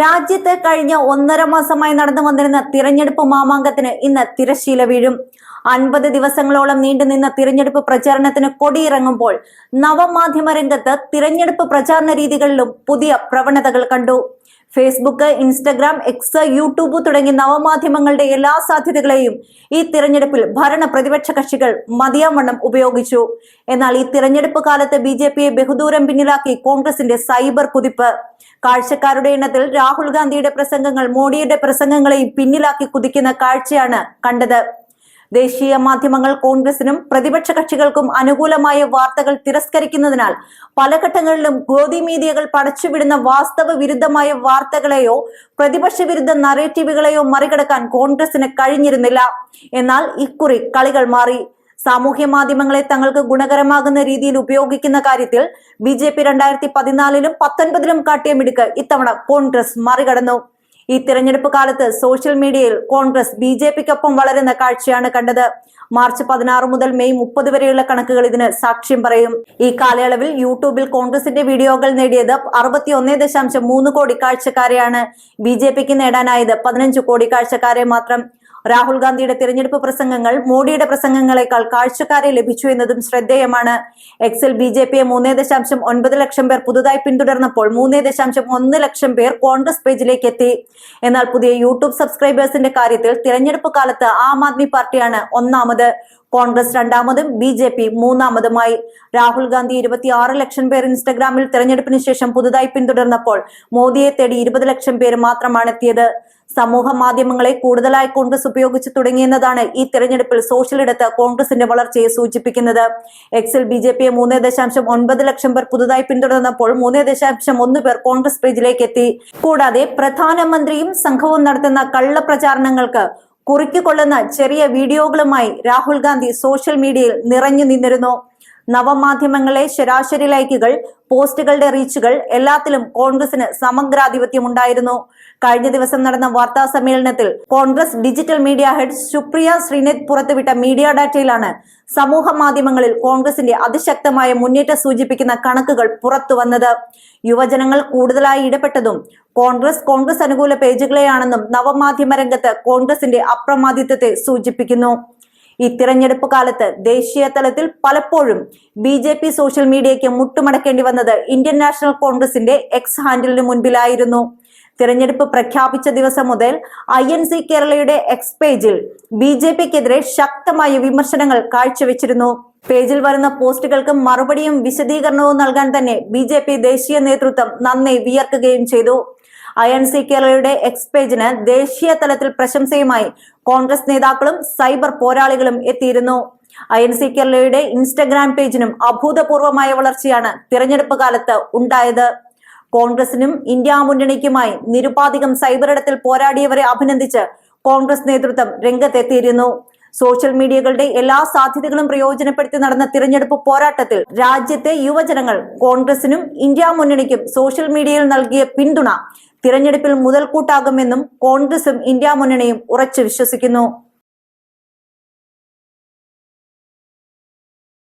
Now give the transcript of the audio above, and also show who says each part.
Speaker 1: രാജ്യത്ത് കഴിഞ്ഞ ഒന്നര മാസമായി നടന്നു വന്നിരുന്ന തിരഞ്ഞെടുപ്പ് മാമാങ്കത്തിന് ഇന്ന് തിരശീല വീഴും. അൻപത് ദിവസങ്ങളോളം നീണ്ടുനിന്ന തിരഞ്ഞെടുപ്പ് പ്രചാരണത്തിന് കൊടിയിറങ്ങുമ്പോൾ നവമാധ്യമ രംഗത്ത് തിരഞ്ഞെടുപ്പ് പ്രചാരണ രീതികളിലും പുതിയ പ്രവണതകൾ കണ്ടു. ഫേസ്ബുക്ക് ഇൻസ്റ്റഗ്രാം എക്സ് യൂട്യൂബ് തുടങ്ങിയ നവമാധ്യമങ്ങളുടെ എല്ലാ സാധ്യതകളെയും ഈ തിരഞ്ഞെടുപ്പിൽ ഭരണ പ്രതിപക്ഷ കക്ഷികൾ മതിയാവണ്ണം ഉപയോഗിച്ചു. എന്നാൽ ഈ തിരഞ്ഞെടുപ്പ് കാലത്ത് ബി ജെ പിയെ ബഹുദൂരം പിന്നിലാക്കി കോൺഗ്രസിന്റെ സൈബർ കുതിപ്പ്. കാഴ്ചക്കാരുടെ എണ്ണത്തിൽ രാഹുൽ ഗാന്ധിയുടെ പ്രസംഗങ്ങൾ മോഡിയുടെ പ്രസംഗങ്ങളെയും പിന്നിലാക്കി കുതിക്കുന്ന കാഴ്ചയാണ് കണ്ടത്. ദേശീയ മാധ്യമങ്ങൾ കോൺഗ്രസിനും പ്രതിപക്ഷ കക്ഷികൾക്കും അനുകൂലമായ വാർത്തകൾ തിരസ്കരിക്കുന്നതിനാൽ പല ഘട്ടങ്ങളിലും ഗോതി മീഡിയകൾ പടച്ചുവിടുന്ന വാസ്തവ വിരുദ്ധമായ വാർത്തകളെയോ പ്രതിപക്ഷ വിരുദ്ധ നറേറ്റീവുകളെയോ മറികടക്കാൻ കോൺഗ്രസിന് കഴിഞ്ഞിരുന്നില്ല. എന്നാൽ ഇക്കുറി കളികൾ മാറി. സാമൂഹ്യ മാധ്യമങ്ങളെ തങ്ങൾക്ക് ഗുണകരമാകുന്ന രീതിയിൽ ഉപയോഗിക്കുന്ന കാര്യത്തിൽ ബി ജെ പി രണ്ടായിരത്തി പതിനാലിലും പത്തൊൻപതിലും കാട്ടിയ മിടുക്ക് ഇത്തവണ കോൺഗ്രസ് മറികടന്നു. ഈ തിരഞ്ഞെടുപ്പ് കാലത്ത് സോഷ്യൽ മീഡിയയിൽ കോൺഗ്രസ് ബി ജെ പിക്കൊപ്പം വളരുന്ന കാഴ്ചയാണ് കണ്ടത്. മാർച്ച് പതിനാറ് മുതൽ മെയ് മുപ്പത് വരെയുള്ള കണക്കുകൾ ഇതിന് സാക്ഷ്യം പറയും. ഈ കാലയളവിൽ യൂട്യൂബിൽ കോൺഗ്രസിന്റെ വീഡിയോകൾ നേടിയത് അറുപത്തി ഒന്നേ ദശാംശം മൂന്ന് കോടി കാഴ്ചക്കാരെയാണ്. ബി ജെ പിക്ക് നേടാനായത് പതിനഞ്ച് കോടി കാഴ്ചക്കാരെ മാത്രം. രാഹുൽ ഗാന്ധിയുടെ തിരഞ്ഞെടുപ്പ് പ്രസംഗങ്ങൾ മോഡിയുടെ പ്രസംഗങ്ങളെക്കാൾ കാഴ്ചക്കാരെ ലഭിച്ചു എന്നതും ശ്രദ്ധേയമാണ്. എക്സിൽ ബി ജെ പിയെ മൂന്നേ ദശാംശം ഒൻപത് ലക്ഷം പേർ പുതുതായി പിന്തുടർന്നപ്പോൾ മൂന്നേ ദശാംശം ഒന്ന് ലക്ഷം പേർ കോൺഗ്രസ് പേജിലേക്ക് എത്തി. എന്നാൽ പുതിയ യൂട്യൂബ് സബ്സ്ക്രൈബേഴ്സിന്റെ കാര്യത്തിൽ തിരഞ്ഞെടുപ്പ് കാലത്ത് ആം ആദ്മി പാർട്ടിയാണ് ഒന്നാമത്. കോൺഗ്രസ് രണ്ടാമതും ബി ജെ പി മൂന്നാമതുമായി. രാഹുൽ ഗാന്ധി ഇരുപത്തിയാറ് ലക്ഷം പേർ ഇൻസ്റ്റഗ്രാമിൽ തെരഞ്ഞെടുപ്പിന് ശേഷം പുതുതായി പിന്തുടർന്നപ്പോൾ മോദിയെ തേടി ഇരുപത് ലക്ഷം പേര് മാത്രമാണ് എത്തിയത്. സമൂഹ മാധ്യമങ്ങളെ കൂടുതലായി കോൺഗ്രസ് ഉപയോഗിച്ച് തുടങ്ങിയെന്നതാണ് ഈ തെരഞ്ഞെടുപ്പിൽ സോഷ്യൽ ഇടത്ത് കോൺഗ്രസിന്റെ വളർച്ചയെ സൂചിപ്പിക്കുന്നത്. എക്സിൽ ബി ജെ പിയെ മൂന്ന് ദശാംശം ഒൻപത് ലക്ഷം പേർ പുതുതായി പിന്തുടർന്നപ്പോൾ മൂന്ന് ദശാംശം ഒന്ന് പേർ കോൺഗ്രസ് പേജിലേക്ക് എത്തി. കൂടാതെ പ്രധാനമന്ത്രിയും സംഘവും നടത്തുന്ന കള്ളപ്രചാരണങ്ങൾക്ക് കുറിക്കൊള്ളുന്ന ചെറിയ വീഡിയോകളുമായി രാഹുൽ ഗാന്ധി സോഷ്യൽ മീഡിയയിൽ നിറഞ്ഞു നിന്നിരുന്നു. നവമാധ്യമങ്ങളെ ശരാശരി ലൈക്കുകൾ പോസ്റ്റുകളുടെ റീച്ചുകൾ എല്ലാത്തിലും കോൺഗ്രസിന് സമഗ്രാധിപത്യം ഉണ്ടായിരുന്നു. കഴിഞ്ഞ ദിവസം നടന്ന വാർത്താ സമ്മേളനത്തിൽ Congress digital media head Supriya Shrinate പുറത്തുവിട്ട മീഡിയ ഡാറ്റയിലാണ് സമൂഹ മാധ്യമങ്ങളിൽ കോൺഗ്രസിന്റെ അതിശക്തമായ മുന്നേറ്റം സൂചിപ്പിക്കുന്ന കണക്കുകൾ പുറത്തു വന്നത്. യുവജനങ്ങൾ കൂടുതലായി ഇടപെട്ടതും കോൺഗ്രസ് കോൺഗ്രസ് അനുകൂല പേജുകളെയാണെന്നും നവമാധ്യമ രംഗത്ത് കോൺഗ്രസിന്റെ അപ്രമാദിത്വത്തെ സൂചിപ്പിക്കുന്നു. ഈ തിരഞ്ഞെടുപ്പ് കാലത്ത് ദേശീയ തലത്തിൽ പലപ്പോഴും ബി ജെ പി സോഷ്യൽ മീഡിയയ്ക്ക് മുട്ടുമടക്കേണ്ടി വന്നത് ഇന്ത്യൻ നാഷണൽ കോൺഗ്രസിന്റെ എക്സ് ഹാൻഡിലിന് മുൻപിലായിരുന്നു. തിരഞ്ഞെടുപ്പ് പ്രഖ്യാപിച്ച ദിവസം മുതൽ ഐ എൻ സി കേരളയുടെ എക്സ് പേജിൽ ബി ജെ പിക്കെതിരെ ശക്തമായ വിമർശനങ്ങൾ കാഴ്ചവെച്ചിരുന്നു. പേജിൽ വരുന്ന പോസ്റ്റുകൾക്ക് മറുപടിയും വിശദീകരണവും നൽകാൻ തന്നെ ബി ദേശീയ നേതൃത്വം നന്നെ വിയർക്കുകയും ചെയ്തു. എൻ സി കേരളയുടെ എക്സ് പേജിന് ദേശീയ തലത്തിൽ പ്രശംസയുമായി കോൺഗ്രസ് നേതാക്കളും സൈബർ പോരാളികളും എത്തിയിരുന്നു. എൻ സി കേരളയുടെ ഇൻസ്റ്റഗ്രാം പേജിനും അഭൂതപൂർവമായ വളർച്ചയാണ് തിരഞ്ഞെടുപ്പ് കാലത്ത് ഉണ്ടായത്. കോൺഗ്രസിനും ഇന്ത്യ മുന്നണിക്കുമായി നിരുപാധികം സൈബറിടത്തിൽ പോരാടിയവരെ അഭിനന്ദിച്ച് കോൺഗ്രസ് നേതൃത്വം രംഗത്തെത്തിയിരുന്നു. സോഷ്യൽ മീഡിയകളുടെ എല്ലാ സാധ്യതകളും പ്രയോജനപ്പെടുത്തി നടന്ന തിരഞ്ഞെടുപ്പ് പോരാട്ടത്തിൽ രാജ്യത്തെ യുവജനങ്ങൾ കോൺഗ്രസിനും ഇന്ത്യ മുന്നണിക്കും സോഷ്യൽ മീഡിയയിൽ നൽകിയ പിന്തുണ തിരഞ്ഞെടുപ്പിൽ മുതൽക്കൂട്ടാകുമെന്നും കോൺഗ്രസും ഇന്ത്യ മുന്നണിയും ഉറച്ചു വിശ്വസിക്കുന്നു.